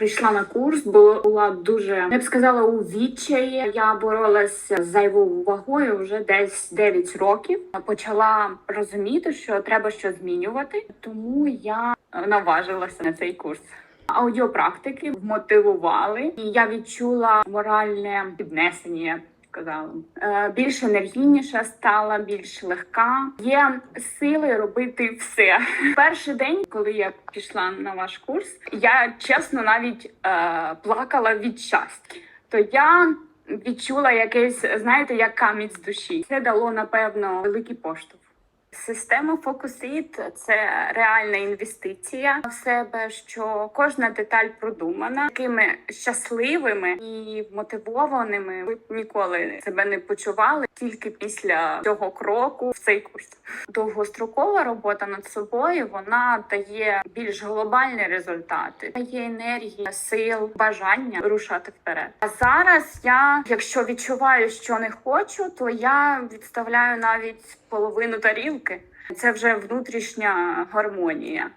Прийшла на курс, була дуже я б сказала у відчаї. Я боролася з зайвою вагою вже десь 9 років. Почала розуміти, що треба щось змінювати, тому я наважилася на цей курс. Аудіопрактики вмотивували, і я відчула моральне піднесення. Сказала Е, більш енергійніша стала, більш легка. Є сили робити все. Перший день, коли я пішла на ваш курс, я чесно навіть е, плакала від щастя. То я відчула якийсь, знаєте, як камінь з душі. Це дало напевно великий поштовх. Система Focus це реальна інвестиція в себе, що кожна деталь продумана. Такими щасливими і мотивованими ви ніколи себе не почували тільки після цього кроку в цей курс. Довгострокова робота над собою вона дає більш глобальні результати, дає енергії, сил, бажання рушати вперед. А зараз я, якщо відчуваю, що не хочу, то я відставляю навіть половину тарілки. Це вже внутрішня гармонія